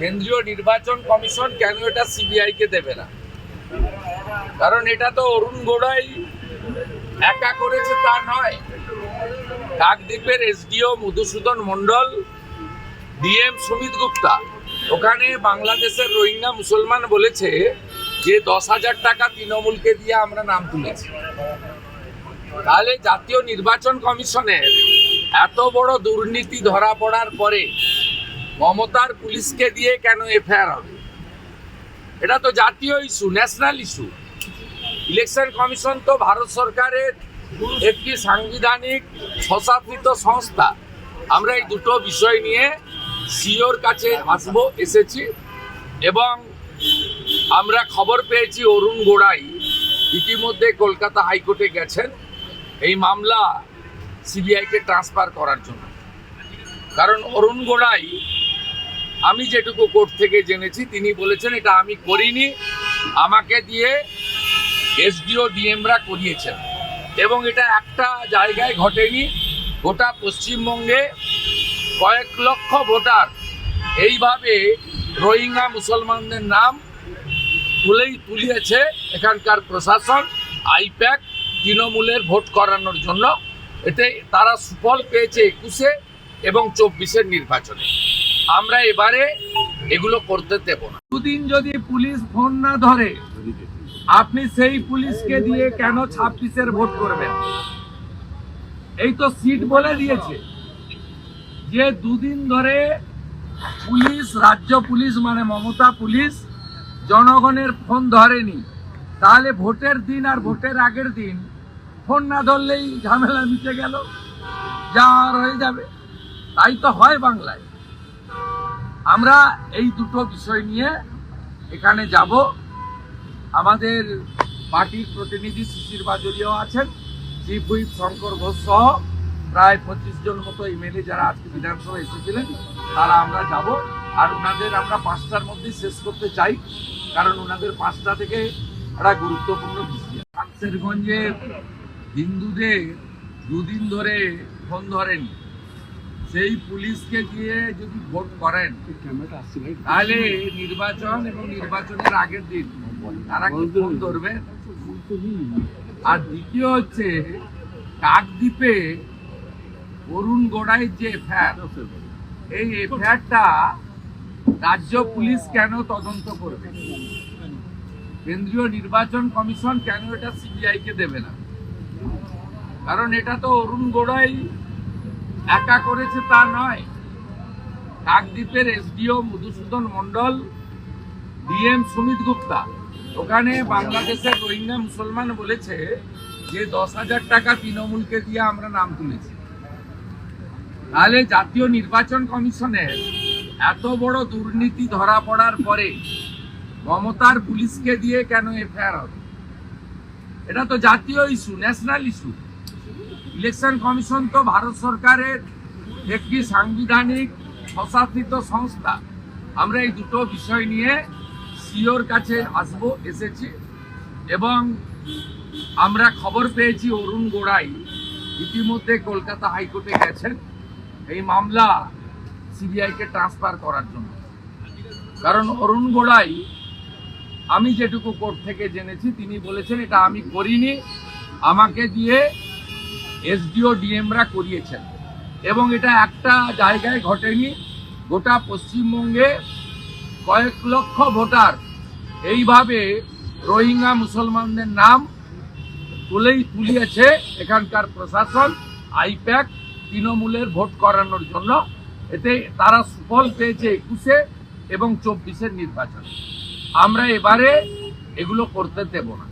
কেন্দ্রীয় নির্বাচন কমিশন কেন এটা সিবিআই কে দেবে না? কারণ এটা তো অরুণ গোড়াই একা করেছে তা নয়। কাকদ্বীপের এসডিও মধুসূদন মণ্ডল, ডিএম সুমিত গুপ্তা। ওখানে বাংলাদেশের রোহিঙ্গা মুসলমান বলেছে যে দশ হাজার টাকা তৃণমূলকে দিয়ে আমরা নাম তুলেছি। তাহলে জাতীয় নির্বাচন কমিশনের এত বড় দুর্নীতি ধরা পড়ার পরে মমতার পুলিশকে দিয়ে কেন এফআইআর হবে? এটা তো জাতীয় issue national issue election commission তো ভারত সরকারের একটি সাংবিধানিক স্বশাসিত সংস্থা। আমরা এই দুটো বিষয় নিয়ে সিওর কাছে আসব, এসেছি। এবং আমরা খবর পেয়েছি অরুণ গোড়াই। ইতিমধ্যে কলকাতা হাইকোর্টে গেছেন। এই মামলা সিবিআইকে ট্রান্সফার করার জন্য। কারণ অরুণ গোড়াই আমি যেটুকু কোর্ট থেকে জেনেছি, তিনি বলেছেন এটা আমি করিনি, আমাকে দিয়ে এসডিও ডিএমরা করিয়েছেন। এবং এটা একটা জায়গায় ঘটেনি, গোটা পশ্চিমবঙ্গে কয়েক লক্ষ ভোটার এইভাবে রোহিঙ্গা মুসলমানদের নাম তুলেই তুলিয়েছে এখানকার প্রশাসন, আইপ্যাক, তৃণমূলের ভোট করানোর জন্য। এতে তারা সুফল পেয়েছে একুশে এবং চব্বিশের নির্বাচনে। আমরা এবারে এগুলো করতে দেব না। দুদিন যদি পুলিশ ফোন না ধরে, আপনি সেই পুলিশকে দিয়ে কেন ছাব্বিশের ভোট করবেন? এই তো সিট বলে দিয়েছে যে দুদিন ধরে পুলিশ, রাজ্য পুলিশ মানে মমতা পুলিশ, জনগণের ফোন ধরেনি। তাহলে ভোটের দিন আর ভোটের আগের দিন ফোন না ধরলেই ঝামেলা মিটে গেল, যা আর হয়ে যাবে। তাই তো হয় বাংলায়। আমরা এই দুটো বিষয় নিয়ে এখানে যাব। আমাদের পার্টির প্রতিনিধি শিশির বাজুরিয়াও আছেন চিফ হুইপ শঙ্কর ঘোষ সহ প্রায় পঁচিশ জন মতো এমএলএ যারা আজকে বিধানসভায় এসেছিলেন, তারা আমরা যাব। আর ওনাদের আমরা পাঁচটার মধ্যেই শেষ করতে চাই, কারণ ওনাদের পাঁচটা থেকে একটা গুরুত্বপূর্ণ বিষয় শামসেরগঞ্জে হিন্দুদের দুদিন ধরে ফোন ধরেনি। সেই পুলিশকে দিয়ে যদি ভোট করেন তাহলে নির্বাচন এবং নির্বাচনের আগের দিন তারা কি ফোন ধরবে? আর দ্বিতীয় হচ্ছে কাকদ্বীপে অরুণ গোড়াই যে এফআইআর এই এফআইআরটা রাজ্য পুলিশ কেন তদন্ত করবে? কেন্দ্রীয় নির্বাচন কমিশন কেন এটা সিবিআই কে দেবে না? কারণ এটা তো অরুণ গোড়াই একা করেছে তা নয়। কাকদ্বীপের এসডিও মধুসূদন মণ্ডল, ডিএম সুমিত গুপ্তা। ওখানে বাংলাদেশের রোহিঙ্গা মুসলমান বলেছে যে, দশ হাজার টাকা তৃণমূলকে দিয়ে আমরা নাম তুলেছি। তাহলে জাতীয় নির্বাচন কমিশনের এত বড় দুর্নীতি ধরা পড়ার পরে মমতার পুলিশকে দিয়ে কেন এফআইআর হবে? এটা তো জাতীয় issue national issue election commission তো ভারত সরকারের একটি সাংবিধানিক স্বশাসিত সংস্থা। আমরা এই দুটো বিষয় নিয়ে সিওর কাছে আসব, এসেছি। এবং আমরা খবর পেয়েছি, অরুণ গোড়াই ইতিমধ্যে কলকাতা হাইকোর্টে গেছেন। এই মামলা সিবিআইকে ট্রান্সফার করার জন্য। কারণ অরুণ গোড়াই, আমি যেটুকু কোর্ট থেকে জেনেছি, তিনি বলেছেন, এটা আমি করিনি। আমাকে দিয়ে এসডিও ডিএমরা করিয়েছেন। এবং এটা একটা জায়গায় ঘটেনি, গোটা পশ্চিমবঙ্গে কয়েক লক্ষ ভোটার। এইভাবে রোহিঙ্গা মুসলমানদের নাম তুলেই তুলিয়েছে এখানকার প্রশাসন, আইপ্যাক, তৃণমূলের ভোট করানোর জন্য। এতে তারা সুফল পেয়েছে একুশে এবং চব্বিশের নির্বাচনে। আমরা এবারে এগুলো করতে দেব না।